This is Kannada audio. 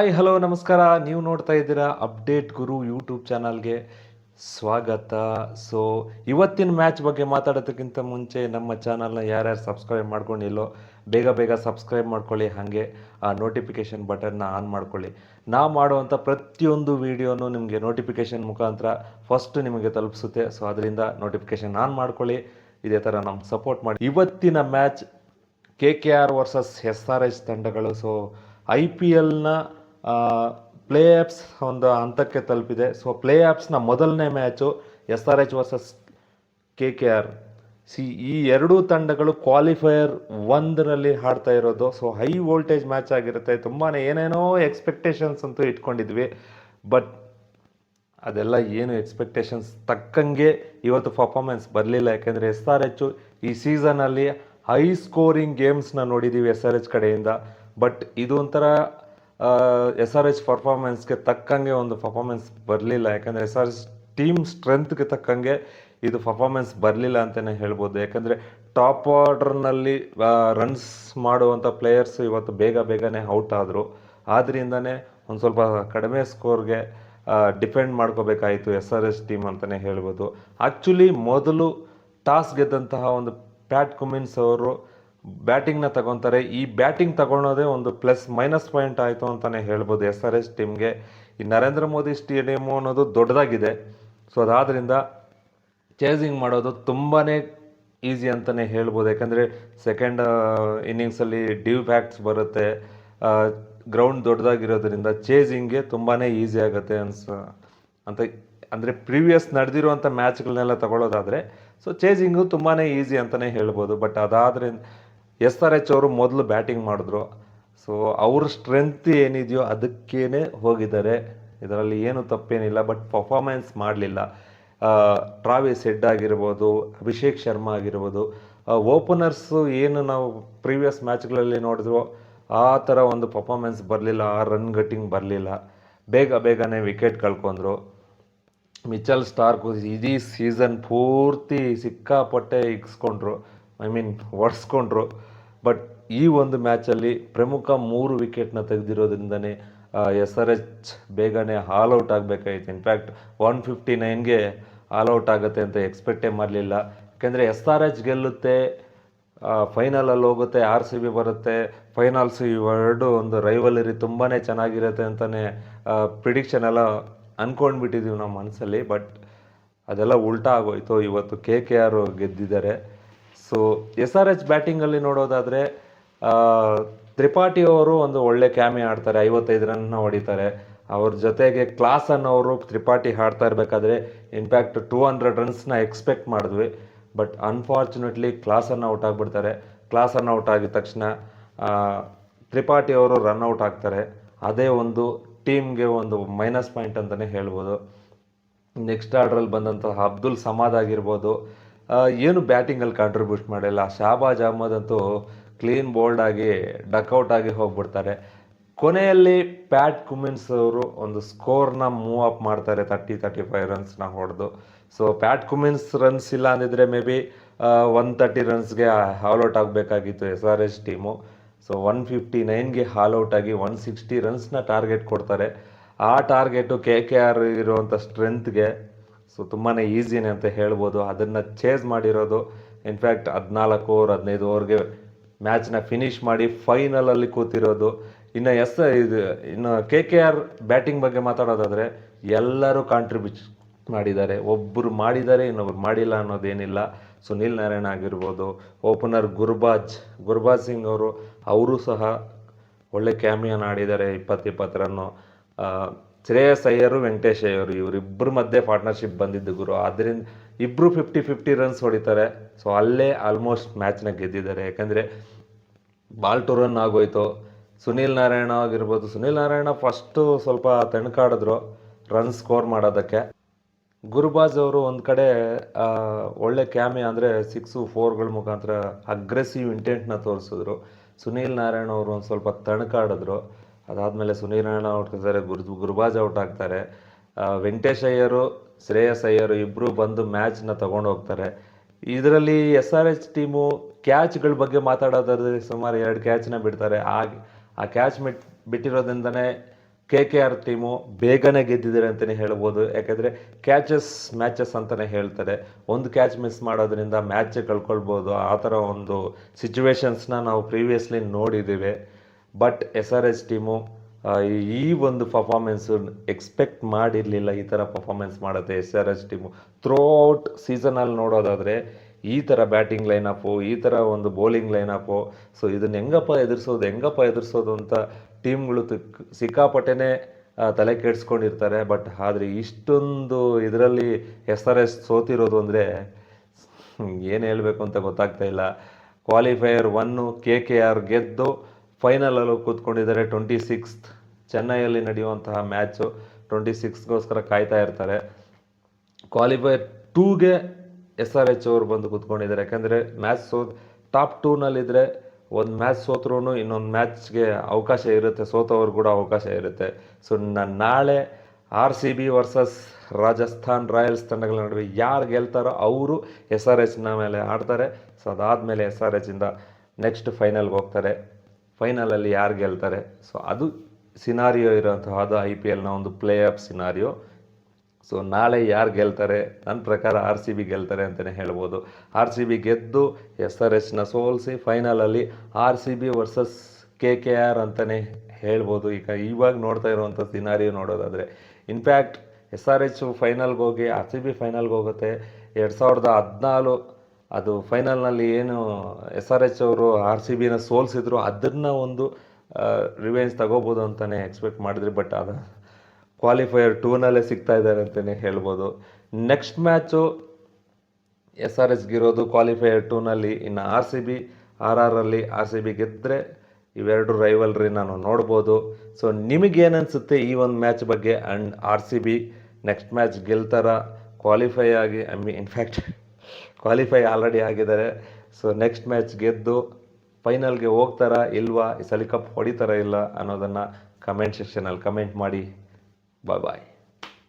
ಹಾಯ್ ಹಲೋ ನಮಸ್ಕಾರ. ನೀವು ನೋಡ್ತಾ ಇದ್ದೀರಾ ಅಪ್ಡೇಟ್ ಗುರು ಯೂಟ್ಯೂಬ್ ಚಾನಲ್ಗೆ ಸ್ವಾಗತ. ಸೊ ಇವತ್ತಿನ ಮ್ಯಾಚ್ ಬಗ್ಗೆ ಮಾತಾಡೋದಕ್ಕಿಂತ ಮುಂಚೆ ನಮ್ಮ ಚಾನಲ್ನ ಯಾರ್ಯಾರು ಸಬ್ಸ್ಕ್ರೈಬ್ ಮಾಡ್ಕೊಂಡಿಲ್ಲೋ, ಬೇಗ ಬೇಗ ಸಬ್ಸ್ಕ್ರೈಬ್ ಮಾಡ್ಕೊಳ್ಳಿ. ಹಾಗೆ, ಆ ನೋಟಿಫಿಕೇಷನ್ ಬಟನ್ನ ಆನ್ ಮಾಡ್ಕೊಳ್ಳಿ. ನಾವು ಮಾಡುವಂಥ ಪ್ರತಿಯೊಂದು ವೀಡಿಯೋನು ನಿಮಗೆ ನೋಟಿಫಿಕೇಷನ್ ಮುಖಾಂತರ ಫಸ್ಟ್ ನಿಮಗೆ ತಲುಪಿಸುತ್ತೆ. ಸೊ ಅದರಿಂದ ನೋಟಿಫಿಕೇಷನ್ ಆನ್ ಮಾಡ್ಕೊಳ್ಳಿ. ಇದೇ ಥರ ನಮ್ಗೆ ಸಪೋರ್ಟ್ ಮಾಡಿ. ಇವತ್ತಿನ match K K R versus S R S ತಂಡಗಳು. ಸೊ ಐ ಪಿ ಎಲ್ನ ಪ್ಲೇ ಆ್ಯಪ್ಸ್ ಒಂದು ಹಂತಕ್ಕೆ ತಲುಪಿದೆ. ಸೊ ಪ್ಲೇ ಆ್ಯಪ್ಸ್ನ ಮೊದಲನೇ match S R H versus K K R C ಈ ಎರಡೂ ತಂಡಗಳು ಕ್ವಾಲಿಫೈಯರ್ ಒಂದರಲ್ಲಿ ಆಡ್ತಾ ಇರೋದು. ಸೊ ಹೈ ವೋಲ್ಟೇಜ್ ಮ್ಯಾಚ್ ಆಗಿರುತ್ತೆ. ತುಂಬಾ ಏನೇನೋ ಎಕ್ಸ್ಪೆಕ್ಟೇಷನ್ಸ್ ಅಂತೂ ಇಟ್ಕೊಂಡಿದ್ವಿ. ಬಟ್ ಅದೆಲ್ಲ ಏನು ಎಕ್ಸ್ಪೆಕ್ಟೇಷನ್ಸ್ ತಕ್ಕಂಗೆ ಇವತ್ತು ಪರ್ಫಾರ್ಮೆನ್ಸ್ ಬರಲಿಲ್ಲ. ಯಾಕೆಂದರೆ ಎಸ್ ಆರ್ ಎಚ್ ಈ ಸೀಸನಲ್ಲಿ ಹೈ ಸ್ಕೋರಿಂಗ್ ಗೇಮ್ಸ್ನ ನೋಡಿದ್ದೀವಿ ಎಸ್ ಆರ್ ಎಚ್ ಕಡೆಯಿಂದ. ಬಟ್ ಇದೊಂಥರ ಎಸ್ ಆರ್ ಎಚ್ ಪರ್ಫಾರ್ಮೆನ್ಸ್ಗೆ ತಕ್ಕಂಗೆ ಒಂದು ಪರ್ಫಾರ್ಮೆನ್ಸ್ ಬರಲಿಲ್ಲ. ಯಾಕಂದರೆ ಎಸ್ ಆರ್ ಎಚ್ ಟೀಮ್ ಸ್ಟ್ರೆಂತ್ಗೆ ತಕ್ಕಂಗೆ ಇದು ಪರ್ಫಾರ್ಮೆನ್ಸ್ ಬರಲಿಲ್ಲ ಅಂತಲೇ ಹೇಳ್ಬೋದು. ಯಾಕಂದರೆ ಟಾಪ್ ಆರ್ಡರ್ನಲ್ಲಿ ರನ್ಸ್ ಮಾಡುವಂಥ ಪ್ಲೇಯರ್ಸ್ ಇವತ್ತು ಬೇಗ ಬೇಗನೆ ಔಟ್ ಆದರು. ಆದ್ದರಿಂದನೇ ಒಂದು ಸ್ವಲ್ಪ ಕಡಿಮೆ ಸ್ಕೋರ್ಗೆ ಡಿಪೆಂಡ್ ಮಾಡ್ಕೋಬೇಕಾಯಿತು ಎಸ್ ಆರ್ ಎಸ್ ಟೀಮ್ ಅಂತಲೇ ಹೇಳ್ಬೋದು. ಆ್ಯಕ್ಚುಲಿ ಮೊದಲು ಟಾಸ್ ಗೆದ್ದಂತಹ ಒಂದು ಪ್ಯಾಟ್ ಕುಮಿನ್ಸ್ ಅವರು ಬ್ಯಾಟಿಂಗ್ನ ತಗೊತಾರೆ. ಈ ಬ್ಯಾಟಿಂಗ್ ತಗೊಳೋದೇ ಒಂದು ಪ್ಲಸ್ ಮೈನಸ್ ಪಾಯಿಂಟ್ ಆಯಿತು ಅಂತಲೇ ಹೇಳ್ಬೋದು ಎಸ್ ಆರ್ ಎಸ್ ಟೀಮ್ಗೆ. ಈ ನರೇಂದ್ರ ಮೋದಿ ಸ್ಟೇಡಿಯಮ್ಮು ಅನ್ನೋದು ದೊಡ್ಡದಾಗಿದೆ. ಸೊ ಅದಾದ್ರಿಂದ ಚೇಸಿಂಗ್ ಮಾಡೋದು ತುಂಬಾ ಈಸಿ ಅಂತಲೇ ಹೇಳ್ಬೋದು. ಯಾಕಂದರೆ ಸೆಕೆಂಡ್ ಇನ್ನಿಂಗ್ಸಲ್ಲಿ ಡ್ಯೂ ಬ್ಯಾಕ್ಸ್ ಬರುತ್ತೆ. ಗ್ರೌಂಡ್ ದೊಡ್ಡದಾಗಿರೋದ್ರಿಂದ ಚೇಸಿಂಗ್ಗೆ ತುಂಬಾ ಈಸಿ ಆಗುತ್ತೆ ಅನ್ಸ, ಅಂತ, ಅಂದರೆ ಪ್ರೀವಿಯಸ್ ನಡೆದಿರುವಂಥ ಮ್ಯಾಚ್ಗಳನ್ನೆಲ್ಲ ತಗೊಳ್ಳೋದಾದರೆ ಸೊ ಚೇಸಿಂಗು ತುಂಬಾ ಈಸಿ ಅಂತಲೇ ಹೇಳ್ಬೋದು. ಬಟ್ ಅದಾದ್ರೆ ಎಸ್ ಆರ್ ಎಚ್ ಅವರು ಮೊದಲು ಬ್ಯಾಟಿಂಗ್ ಮಾಡಿದ್ರು. ಸೊ ಅವ್ರ ಸ್ಟ್ರೆಂತ್ ಏನಿದೆಯೋ ಅದಕ್ಕೇ ಹೋಗಿದ್ದಾರೆ. ಇದರಲ್ಲಿ ಏನು ತಪ್ಪೇನಿಲ್ಲ ಬಟ್ ಪರ್ಫಾರ್ಮೆನ್ಸ್ ಮಾಡಲಿಲ್ಲ. ಟ್ರಾವಿಸ್ ಹೆಡ್ ಆಗಿರ್ಬೋದು, ಅಭಿಷೇಕ್ ಶರ್ಮಾ ಆಗಿರ್ಬೋದು ಓಪನರ್ಸು ಏನು ನಾವು ಪ್ರೀವಿಯಸ್ ಮ್ಯಾಚ್ಗಳಲ್ಲಿ ನೋಡಿದ್ರು ಆ ಥರ ಒಂದು ಪರ್ಫಾರ್ಮೆನ್ಸ್ ಬರಲಿಲ್ಲ, ಆ ರನ್ ಗಟ್ಟಿಂಗ್ ಬರಲಿಲ್ಲ. ಬೇಗ ಬೇಗನೆ ವಿಕೆಟ್ ಕಳ್ಕೊಂಡ್ರು. ಮಿಚಲ್ ಸ್ಟಾರ್ಕು ಇಡೀ ಸೀಸನ್ ಪೂರ್ತಿ ಸಿಕ್ಕಾಪಟ್ಟೆ ಇಕ್ಸ್ಕೊಂಡ್ರು ಐ ಮೀನ್ ಒಡ್ಸ್ಕೊಂಡ್ರು. ಬಟ್ ಈ ಒಂದು ಮ್ಯಾಚಲ್ಲಿ ಪ್ರಮುಖ ಮೂರು ವಿಕೆಟ್ನ ತೆಗೆದಿರೋದ್ರಿಂದನೇ ಎಸ್ ಆರ್ ಎಚ್ ಬೇಗನೆ ಆಲ್ ಔಟ್ ಆಗಬೇಕಾಗಿತ್ತು ಇನ್ಫ್ಯಾಕ್ಟ್ ಒನ್ ಫಿಫ್ಟಿ ನೈನ್ಗೆ ಆಲ್ ಔಟ್ ಆಗುತ್ತೆ ಅಂತ ಎಕ್ಸ್ಪೆಕ್ಟೇ ಮಾಡಲಿಲ್ಲ. ಯಾಕೆಂದರೆ ಎಸ್ ಆರ್ ಎಚ್ ಗೆಲ್ಲುತ್ತೆ ಫೈನಲಲ್ಲಿ ಹೋಗುತ್ತೆ ಆರ್ ಸಿ ಬಿ ಬರುತ್ತೆ. ಫೈನಲ್ಸ್ ಇವೆರಡು ಒಂದು ರೈವಲರಿ ತುಂಬಾ ಚೆನ್ನಾಗಿರುತ್ತೆ ಅಂತಲೇ ಪ್ರಿಡಿಕ್ಷನ್ ಎಲ್ಲ ಅಂದ್ಕೊಂಡ್ಬಿಟ್ಟಿದ್ದೀವಿ ನಮ್ಮ ಮನಸ್ಸಲ್ಲಿ. ಬಟ್ ಅದೆಲ್ಲ ಉಲ್ಟಾ ಆಗೋಯ್ತು. ಇವತ್ತು ಕೆ ಕೆ ಆರ್ ಗೆದ್ದಿದ್ದಾರೆ. ಸೊ ಎಸ್ ಆರ್ ಎಚ್ ಬ್ಯಾಟಿಂಗಲ್ಲಿ ನೋಡೋದಾದರೆ ತ್ರಿಪಾಠಿ ಅವರು ಒಂದು ಒಳ್ಳೆ ಕ್ಯಾಮಿ ಆಡ್ತಾರೆ, ಐವತ್ತೈದು ರನ್ನ ಹೊಡಿತಾರೆ. ಅವ್ರ ಜೊತೆಗೆ ಕ್ಲಾಸ್ ಅನ್ನೋರು ತ್ರಿಪಾಠಿ ಆಡ್ತಾ ಇರಬೇಕಾದ್ರೆ ಇನ್ಫ್ಯಾಕ್ಟ್ ಟೂ ಹಂಡ್ರೆಡ್ ರನ್ಸ್ನ ಎಕ್ಸ್ಪೆಕ್ಟ್ ಮಾಡಿದ್ವಿ. ಬಟ್ ಅನ್ಫಾರ್ಚುನೇಟ್ಲಿ ಕ್ಲಾಸನ್ನು ಔಟ್ ಆಗಿಬಿಡ್ತಾರೆ. ಕ್ಲಾಸನ್ನು ಔಟ್ ಆಗಿದ ತಕ್ಷಣ ತ್ರಿಪಾಠಿ ಅವರು ರನ್ ಔಟ್ ಆಗ್ತಾರೆ. ಅದೇ ಒಂದು ಟೀಮ್ಗೆ ಒಂದು ಮೈನಸ್ ಪಾಯಿಂಟ್ ಅಂತಲೇ ಹೇಳ್ಬೋದು. ನೆಕ್ಸ್ಟ್ ಆರ್ಡ್ರಲ್ಲಿ ಬಂದಂತಹ ಅಬ್ದುಲ್ ಸಮಾದ್ ಆಗಿರ್ಬೋದು. ಏನು ಬ್ಯಾಟಿಂಗಲ್ಲಿ ಕಾಂಟ್ರಿಬ್ಯೂಟ್ ಮಾಡಿಲ್ಲ. ಶಾಬಾಜ್ ಅಹ್ಮದ್ ಅಂತೂ ಕ್ಲೀನ್ ಬೋಲ್ಡ್ ಆಗಿ ಡಕ್ಔಟ್ ಆಗಿ ಹೋಗ್ಬಿಡ್ತಾರೆ. ಕೊನೆಯಲ್ಲಿ ಪ್ಯಾಟ್ ಕುಮಿನ್ಸ್ ಅವರು ಒಂದು ಸ್ಕೋರ್ನ ಮೂವ್ ಅಪ್ ಮಾಡ್ತಾರೆ ತರ್ಟಿ ತರ್ಟಿ ಫೈವ್ ರನ್ಸ್ನ ಹೊಡೆದು. ಸೊ ಪ್ಯಾಟ್ ಕುಮಿನ್ಸ್ ರನ್ಸ್ ಇಲ್ಲ ಅಂದಿದ್ರೆ ಮೇ ಬಿ ಒನ್ ತರ್ಟಿ ರನ್ಸ್ಗೆ ಹಾಲ್ ಔಟ್ ಆಗಬೇಕಾಗಿತ್ತು S R S team. So one fifty ನೈನ್ಗೆ all out ಆಗಿ ಒನ್ ಸಿಕ್ಸ್ಟಿ ರನ್ಸ್ನ ಟಾರ್ಗೆಟ್ ಕೊಡ್ತಾರೆ. ಆ ಟಾರ್ಗೆಟು ಕೆ ಕೆ ಆರ್ ಇರುವಂಥ ಸ್ಟ್ರೆಂತ್ಗೆ ಸೊ ತುಂಬಾ ಈಸಿನೇ ಅಂತ ಹೇಳ್ಬೋದು. ಅದನ್ನು ಚೇಸ್ ಮಾಡಿರೋದು ಇನ್ಫ್ಯಾಕ್ಟ್ ಹದಿನಾಲ್ಕು ಓವರ್ ಹದಿನೈದು ಓವರ್ಗೆ ಮ್ಯಾಚ್ನ ಫಿನಿಶ್ ಮಾಡಿ ಫೈನಲಲ್ಲಿ ಕೂತಿರೋದು. ಇನ್ನು ಎಸ್, ಇದು, ಇನ್ನು ಕೆ ಕೆ ಆರ್ ಬ್ಯಾಟಿಂಗ್ ಬಗ್ಗೆ ಮಾತಾಡೋದಾದರೆ ಎಲ್ಲರೂ ಕಾಂಟ್ರಿಬ್ಯೂಟ್ ಮಾಡಿದ್ದಾರೆ. ಒಬ್ಬರು ಮಾಡಿದ್ದಾರೆ, ಇನ್ನೊಬ್ರು ಮಾಡಿಲ್ಲ ಅನ್ನೋದೇನಿಲ್ಲ. ಸುನೀಲ್ ನಾರಾಯಣ ಆಗಿರ್ಬೋದು ಓಪನರ್ ಗುರ್ಬಾಜ್ ಗುರ್ಬಾಜ್ ಸಿಂಗ್ ಅವರು ಅವರು ಸಹ ಒಳ್ಳೆ ಕ್ಯಾಮಿಯನ್ ಆಡಿದ್ದಾರೆ, ಇಪ್ಪತ್ತು ಇಪ್ಪತ್ತು ರನ್ನು ಶ್ರೇಯಸ್ ಅಯ್ಯರು, ವೆಂಕಟೇಶ್ ಅಯ್ಯರು ಇವರಿಬ್ಬರ ಮಧ್ಯೆ ಪಾರ್ಟ್ನರ್ಶಿಪ್ ಬಂದಿದ್ದು ಗುರು. ಆದ್ದರಿಂದ ಇಬ್ಬರು ಫಿಫ್ಟಿ ಫಿಫ್ಟಿ ರನ್ಸ್ ಹೊಡಿತಾರೆ. ಸೊ ಅಲ್ಲೇ ಆಲ್ಮೋಸ್ಟ್ ಮ್ಯಾಚ್ನ ಗೆದ್ದಿದ್ದಾರೆ. ಯಾಕಂದರೆ ಬಾಲ್ ಟು ರನ್ ಆಗೋಯ್ತು. ಸುನೀಲ್ ನಾರಾಯಣ ಆಗಿರ್ಬೋದು. ಸುನೀಲ್ ನಾರಾಯಣ ಫಸ್ಟು ಸ್ವಲ್ಪ ತಣ್ಕಾಡಿದ್ರು ರನ್ ಸ್ಕೋರ್ ಮಾಡೋದಕ್ಕೆ. ಗುರುಬಾಜ್ ಅವರು ಒಂದು ಕಡೆ ಒಳ್ಳೆ ಕ್ಯಾಮಿ ಅಂದರೆ ಸಿಕ್ಸು ಫೋರ್ಗಳ ಮುಖಾಂತರ ಅಗ್ರೆಸಿವ್ ಇಂಟೆಂಟ್ನ ತೋರಿಸಿದ್ರು. ಸುನೀಲ್ ನಾರಾಯಣ ಅವರು ಒಂದು ಸ್ವಲ್ಪ ತಣ್ಕಾಡಿದ್ರು. ಅದಾದಮೇಲೆ ಸುನೀಲ್ ನಾರಾಯಣ ಔಟ್ ಆಗ್ತಾರೆ ಗುರು, ಗುರುಬಾಜ್ ಔಟ್ ಆಗ್ತಾರೆ. ವೆಂಕಟೇಶ್ ಅಯ್ಯರು, ಶ್ರೇಯಸ್ ಅಯ್ಯರು ಇಬ್ಬರು ಬಂದು ಮ್ಯಾಚ್ನ ತೊಗೊಂಡು ಹೋಗ್ತಾರೆ. ಇದರಲ್ಲಿ ಎಸ್ ಆರ್ ಎಚ್ ಟೀಮು ಕ್ಯಾಚ್ಗಳ ಬಗ್ಗೆ ಮಾತಾಡೋದಾದ್ರೆ ಸುಮಾರು ಎರಡು ಕ್ಯಾಚ್ನ ಬಿಡ್ತಾರೆ. ಆ ಆ ಕ್ಯಾಚ್ ಮಿಟ್ ಬಿಟ್ಟಿರೋದ್ರಿಂದನೇ ಕೆ ಕೆ ಆರ್ ಟೀಮು ಬೇಗನೆ ಗೆದ್ದಿದ್ದಾರೆ ಅಂತಲೇ ಹೇಳ್ಬೋದು. ಯಾಕೆಂದರೆ ಕ್ಯಾಚಸ್, ಮ್ಯಾಚಸ್ ಅಂತಲೇ ಹೇಳ್ತಾರೆ. ಒಂದು ಕ್ಯಾಚ್ ಮಿಸ್ ಮಾಡೋದ್ರಿಂದ ಮ್ಯಾಚ್ ಕಳ್ಕೊಳ್ಬೋದು. ಆ ಥರ ಒಂದು ಸಿಚುವೇಶನ್ಸ್ನ ನಾವು ಪ್ರೀವಿಯಸ್ಲಿ ನೋಡಿದ್ದೀವಿ. But S R S team ಈ ಒಂದು ಪರ್ಫಾರ್ಮೆನ್ಸು ಎಕ್ಸ್ಪೆಕ್ಟ್ ಮಾಡಿರಲಿಲ್ಲ, ಈ ಥರ ಪರ್ಫಾರ್ಮೆನ್ಸ್ ಮಾಡುತ್ತೆ S R S team throughout ಸೀಸನಲ್ಲಿ ನೋಡೋದಾದರೆ, ಈ ಥರ ಬ್ಯಾಟಿಂಗ್ ಲೈನಪ್ಪು ಈ ಥರ ಒಂದು ಬೌಲಿಂಗ್ ಲೈನಪ್ಪು ಸೊ ಇದನ್ನ ಹೆಂಗಪ್ಪ ಎದುರಿಸೋದು ಹೆಂಗಪ್ಪ ಎದುರಿಸೋದು ಅಂತ ಟೀಮ್ಗಳು ಸಿಕ್ಕಾಪಟ್ಟೆನೇ ತಲೆ ಕೆಡಿಸ್ಕೊಂಡಿರ್ತಾರೆ. ಬಟ್ ಆದರೆ ಇಷ್ಟೊಂದು ಇದರಲ್ಲಿ ಎಸ್ ಆರ್ ಎಸ್ ಸೋತಿರೋದು ಅಂದರೆ, ಏನು ಹೇಳಬೇಕು ಅಂತ ಗೊತ್ತಾಗ್ತಾ ಇಲ್ಲ. Qualifier one K K R ಗೆದ್ದು ಫೈನಲಲ್ಲೂ ಕೂತ್ಕೊಂಡಿದ್ದಾರೆ ಟ್ವೆಂಟಿ ಸಿಕ್ಸ್ತ್ ಚೆನ್ನೈಯಲ್ಲಿ ನಡೆಯುವಂತಹ ಮ್ಯಾಚು ಟ್ವೆಂಟಿ ಸಿಕ್ಸ್ಗೋಸ್ಕರ ಕಾಯ್ತಾ ಇರ್ತಾರೆ. ಕ್ವಾಲಿಫೈ ಟೂಗೆ ಎಸ್ ಆರ್ ಎಚ್ ಅವರು ಬಂದು ಕೂತ್ಕೊಂಡಿದ್ದಾರೆ. ಯಾಕೆಂದರೆ ಮ್ಯಾಚ್ ಸೋತ್ ಟಾಪ್ ಟೂನಲ್ಲಿದ್ದರೆ ಒಂದು ಮ್ಯಾಚ್ ಸೋತ್ರೂ ಇನ್ನೊಂದು ಮ್ಯಾಚ್ಗೆ ಅವಕಾಶ ಇರುತ್ತೆ ಸೋತವ್ರು ಕೂಡ ಅವಕಾಶ ಇರುತ್ತೆ. ಸೊ ನಾಳೆ R C B versus Rajasthan Royals ತಂಡಗಳ ನಡುವೆ ಯಾರು ಗೆಲ್ತಾರೋ ಅವರು ಎಸ್ ಆರ್ ಎಚ್ನ ಮೇಲೆ ಆಡ್ತಾರೆ. ಸೊ ಅದಾದಮೇಲೆ ಎಸ್ ಆರ್ ಇಂದ ನೆಕ್ಸ್ಟ್ ಫೈನಲ್ಗೆ ಹೋಗ್ತಾರೆ. ಫೈನಲಲ್ಲಿ ಯಾರು ಗೆಲ್ತಾರೆ? ಸೊ ಅದು ಸಿನಾರಿಯೋ ಇರೋಂತಹದ್ದು ಐ ಪಿ ಎಲ್ನ ಒಂದು ಪ್ಲೇ ಆಫ್ ಸಿನಾರಿಯೋ ಸೊ ನಾಳೆ ಯಾರು ಗೆಲ್ತಾರೆ? ನನ್ನ ಪ್ರಕಾರ ಆರ್ ಸಿ ಬಿ ಗೆಲ್ತಾರೆ ಅಂತಲೇ ಹೇಳ್ಬೋದು. ಆರ್ ಸಿ ಬಿ ಗೆದ್ದು ಎಸ್ ಆರ್ ಎಚ್ನ ಸೋಲಿಸಿ ಫೈನಲಲ್ಲಿ R C B versus K K R ಅಂತಲೇ ಹೇಳ್ಬೋದು. ಈಗ ಇವಾಗ ನೋಡ್ತಾ ಇರುವಂಥ ಸಿನಾರಿಯೋ ನೋಡೋದಾದರೆ ಇನ್ಫ್ಯಾಕ್ಟ್ ಎಸ್ ಆರ್ ಎಚ್ ಫೈನಲ್ಗೆ ಹೋಗಿ ಆರ್ ಸಿ ಬಿ ಫೈನಲ್ಗೆ ಹೋಗುತ್ತೆ. ಎರಡು ಸಾವಿರದ ಹದಿನಾಲು ಅದು ಫೈನಲ್ನಲ್ಲಿ ಏನು ಎಸ್ ಆರ್ ಎಚ್ ಅವರು ಆರ್ ಸಿ ಬಿನ ಸೋಲಿಸಿದ್ರು, ಅದನ್ನು ಒಂದು ರಿವೆಂಜ್ ತಗೋಬೋದು ಅಂತಲೇ ಎಕ್ಸ್ಪೆಕ್ಟ್ ಮಾಡಿದ್ರಿ ಬಟ್ ಅದು ಕ್ವಾಲಿಫೈಯರ್ ಟೂನಲ್ಲೇ ಸಿಗ್ತಾ ಇದ್ದಾರೆ ಅಂತಲೇ ಹೇಳ್ಬೋದು. ನೆಕ್ಸ್ಟ್ ಮ್ಯಾಚು ಎಸ್ ಆರ್ ಎಸ್ಗಿರೋದು ಕ್ವಾಲಿಫೈಯರ್ ಟೂನಲ್ಲಿ ಇನ್ನು ಆರ್ ಸಿ ಬಿ, ಆರ್ ಆರಲ್ಲಿ ಆರ್ ಸಿ ಬಿ ಗೆದ್ದರೆ ಇವೆರಡು ರೈವಲ್ರಿ ನಾನು ನೋಡ್ಬೋದು. ಸೊ ನಿಮಗೇನನ್ಸುತ್ತೆ ಈ ಒಂದು ಮ್ಯಾಚ್ ಬಗ್ಗೆ? And R C B next match ಗೆಲ್ತಾರ? Qualify ಆಗಿ I mean in fact qualify already ಆಗಿದ್ದಾರೆ. ಸೊ ನೆಕ್ಸ್ಟ್ ಮ್ಯಾಚ್ ಗೆದ್ದು ಫೈನಲ್ಗೆ ಹೋಗ್ತಾರಾ ಇಲ್ವಾ? ಈ ಸಲ ಕಪ್ ಹೊಡಿತಾರಾ ಇಲ್ಲ ಅನ್ನೋದನ್ನು ಕಮೆಂಟ್ ಸೆಕ್ಷನಲ್ಲಿ ಕಮೆಂಟ್ ಮಾಡಿ. ಬಾಯ್ ಬಾಯ್